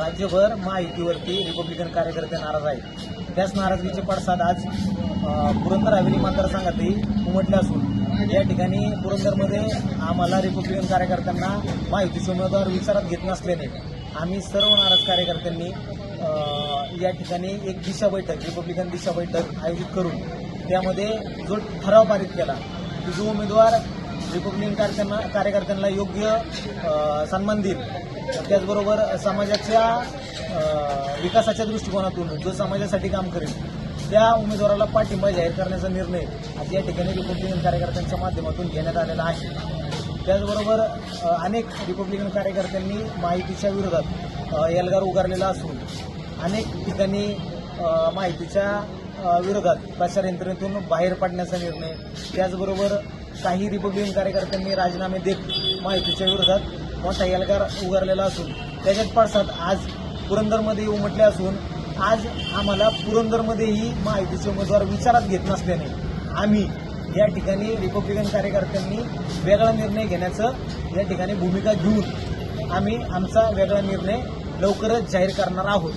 राज्यभर महायुतीवरती रिपब्लिकन कार्यकर्ते नाराज आहेत. त्याच नाराजगीचे पडसाद आज पुरंदर हवेली मतदारसंघातही उमटले असून या ठिकाणी पुरंदरमध्ये आम्हाला रिपब्लिकन कार्यकर्त्यांना महायुतीचे उमेदवार विचारात घेत नसल्याने आम्ही सर्व नाराज कार्यकर्त्यांनी या ठिकाणी एक दिशा बैठक रिपब्लिकन दिशा बैठक आयोजित करून त्यामध्ये जो ठराव पारित केला की जो उमेदवार रिपब्लिकन कार्यकर्त्यांना कार्यकर्त्यांना योग्य सन्मान देईल. त्याचबरोबर समाजाच्या विकासाच्या दृष्टिकोनातून जो समाजासाठी काम करेल त्या उमेदवाराला पाठिंबा जाहीर करण्याचा निर्णय आज या ठिकाणी रिपब्लिकन कार्यकर्त्यांच्या माध्यमातून घेण्यात आलेला आहे. त्याचबरोबर अनेक रिपब्लिकन कार्यकर्त्यांनी माहितीच्या विरोधात एल्गार उगारलेला असून अनेक ठिकाणी माहितीच्या विरोधात प्रचार यंत्रणेतून बाहेर पडण्याचा निर्णय त्याचबरोबर काही रिपब्लिकन कार्यकर्त्यांनी राजीनामे देत माहितीच्या विरोधात मोठा एल्गार उगारलेला असून त्याच्यात पडसाद आज पुरंदरमध्ये उमटले असून आज आम्हाला पुरंदरमध्येही माहितीचे उमेदवार विचारात घेत नसल्याने आम्ही या ठिकाणी रिपब्लिकन कार्यकर्त्यांनी वेगळा निर्णय घेण्याचं या ठिकाणी भूमिका घेऊन आम्ही आमचा वेगळा निर्णय लवकरच जाहीर करणार आहोत.